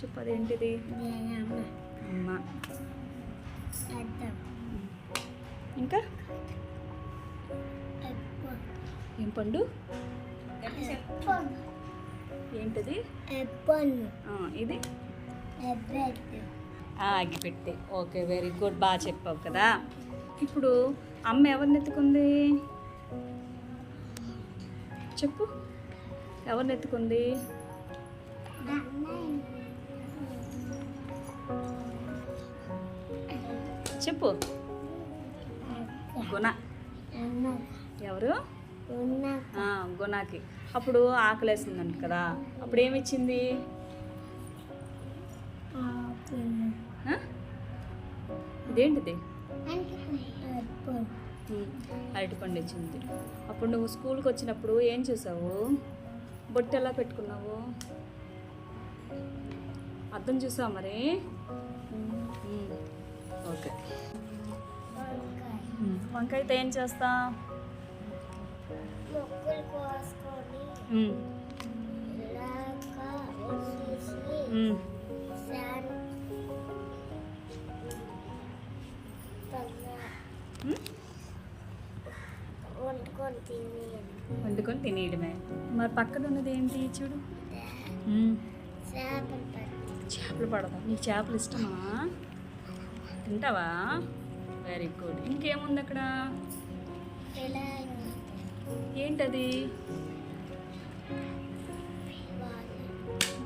చెప్పు అదేంటిది? అమ్మ. ఇంకా? ఏం పండు? ఏంటిది? ఇది? ఆ, అగ్గిపెట్టి ఓకే వెరీ గుడ్. బాగా చెప్పావు కదా. ఇప్పుడు అమ్మ ఎవరిని ఎత్తుకుంది? చెప్పు. ఎవరిని ఎత్తుకుంది? చెప్పు. గుణ. ఎవరు? గుణాకి గుణకి. అప్పుడు ఆకలేసిందంట కదా. అప్పుడు ఏమిచ్చింది? ఇదేంటిది? అరటిపండు ఇచ్చింది. అప్పుడు నువ్వు స్కూల్కి వచ్చినప్పుడు ఏం చేసావు? బొట్టు ఎలా పెట్టుకున్నావు? అర్థం చూసావు మరి? ఓకే. వంకాయతో ఏం చేస్తా. వండుకొని తిని వండుకొని తినేయడమే. మరి పక్కన ఉన్నది ఏంటి చూడు? చేపలు పడదా నీకు చేపలు ఇష్టమా? తింటావా? వెరీ గుడ్ ఇంకేముంది అక్కడ? ఏంటది?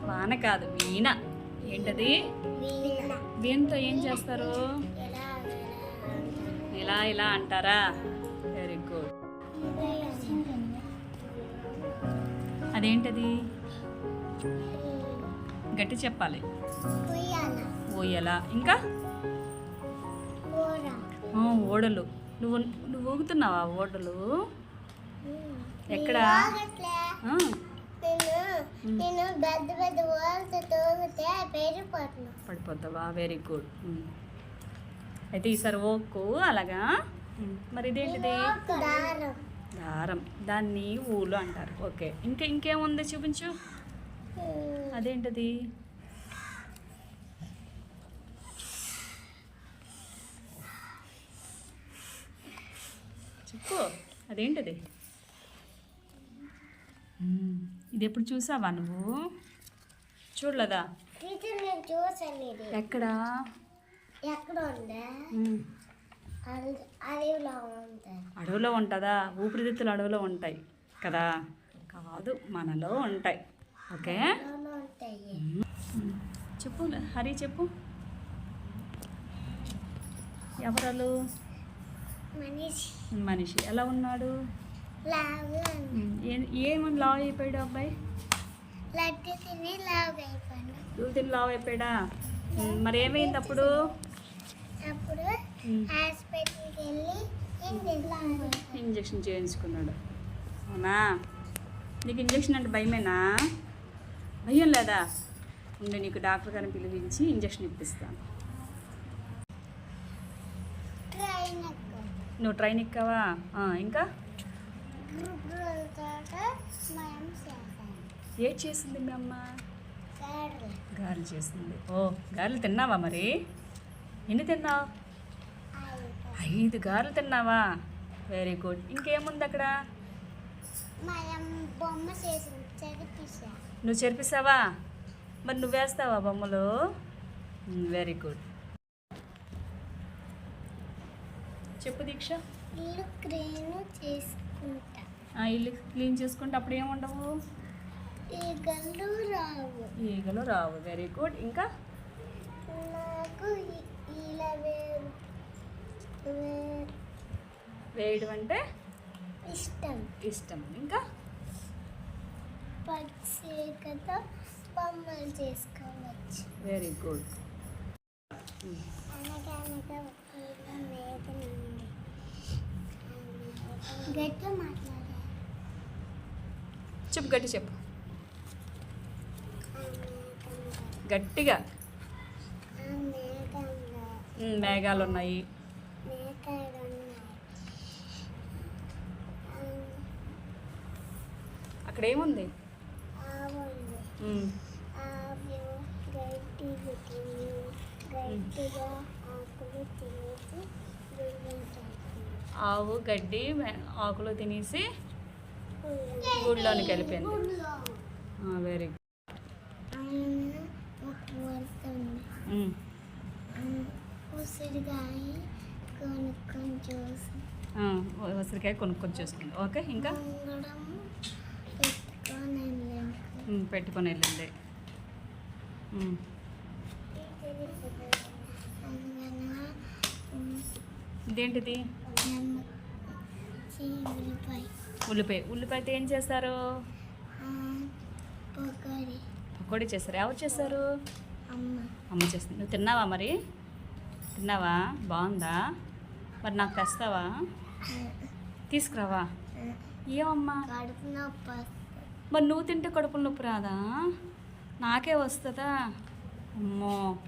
వాన కాదు వీణ. ఏంటది? వీణ వీణతో ఏం చేస్తారు? ఇలా ఇలా అంటారా? వెరీ గుడ్ అదేంటది? గట్టి చెప్పాలి. ఊయల ఇంకా? ఓడలు. నువ్వు నువ్వు ఊగుతున్నావా ఓడలు? ఎక్కడ? పడిపోతావా? వెరీ గుడ్ అయితే ఈసారి ఓకు అలాగా? మరి ఇదేంటిది? దారం. దారం. దాన్ని ఊలు అంటారు. ఓకే. ఇంకా ఇంకేముంది చూపించు. అదేంటది? చెప్పు అదేంటది. ఇది ఎప్పుడు చూసావా నువ్వు? చూడలేదా? టీచర్ నేను చూసాను ఇది. ఎక్కడా? ఉందా? అడవిలో ఉంటుందా? ఊపిరితిత్తులు అడవిలో ఉంటాయి కదా? కాదు మనలో ఉంటాయి. ఓకే. చెప్పు హరి చెప్పు. ఎవరలు? మనిషి. ఎలా ఉన్నాడు? ఏమని లావ్ అయిపోయాడు అబ్బాయి? లడ్డు తిని లావ్ అయిపోయాడా. మరి ఏమైంది అప్పుడు? ఇంజక్షన్ చేయించుకున్నాడు. అవునా? నీకు ఇంజక్షన్ అంటే భయమేనా? భయం లేదా? ఉండే నీకు డాక్టర్ గారిని పిలిపించి ఇంజక్షన్ ఇప్పిస్తాను. నువ్వు ట్రైన్ ఎక్కావా ఇంకా? ఏ చేసింది మీ అమ్మ? గారెలు చేసింది. ఓ గారెలు తిన్నావా మరి? ఎన్ని తిన్నావు? ఐదు గారెలు తిన్నావా? వెరీ గుడ్ ఇంకేముంది అక్కడ? బొమ్మ చేసింది నువ్వు చెరిపిస్తావా? మరి నువ్వు వేస్తావా బొమ్మలు? Mm, వెరీ గుడ్ చెప్పు దీక్ష. ఇల్లు క్లీన్ చేసుకుంటా. ఆ, ఇల్లు క్లీన్ చేసుకుంటే అప్పుడు ఏముండవు ఈగలు రావు. ఈగలు రావు. వెరీ గుడ్ ఇంకా? నాకు ఈ- ఇలా వేయడం అంటే? ఇష్టం. ఇష్టం. ఇంకా? పచ్చికతో బొమ్మలు చేసుకోవచ్చు. వెరీ గుడ్ అనగనగా ఒక ఊరిలో మేక ఉంది గట్టి మాట్లాడే చెప్పు గట్టి చెప్పు. గట్టిగా. మేఘాలు ఉన్నాయి. అక్కడ ఏముంది? గట్టిగా తిని గట్టిగా ఆకులు తినేసి బియ్యం చేస్తుంది ఆవు గడ్డి ఆకులు తినేసి గూడులోనికి వెళ్ళిపోయింది. వెరీ గుడ్ ఉసిరికాయ కొనుక్కొని చూసి ఉసిరికాయ కొనుక్కొని చూసుకుంది. ఓకే ఇంకా? పెట్టుకొని వెళ్ళింది. ఇదేంటిది? ఉల్లిపాయ. ఉల్లిపాయతో ఏం చేస్తారు? పకోడీ చేస్తారు. ఎవరు చేస్తారు? అమ్మ చేస్తుంది. నువ్వు తిన్నావా మరి? తిన్నావా? బాగుందా? మరి నాకు తెస్తావా? తీసుకురావా? ఏమమ్మా? మరి నువ్వు తింటే కడుపులు నొప్పి రాదా? నాకే వస్తుందా? అమ్మో.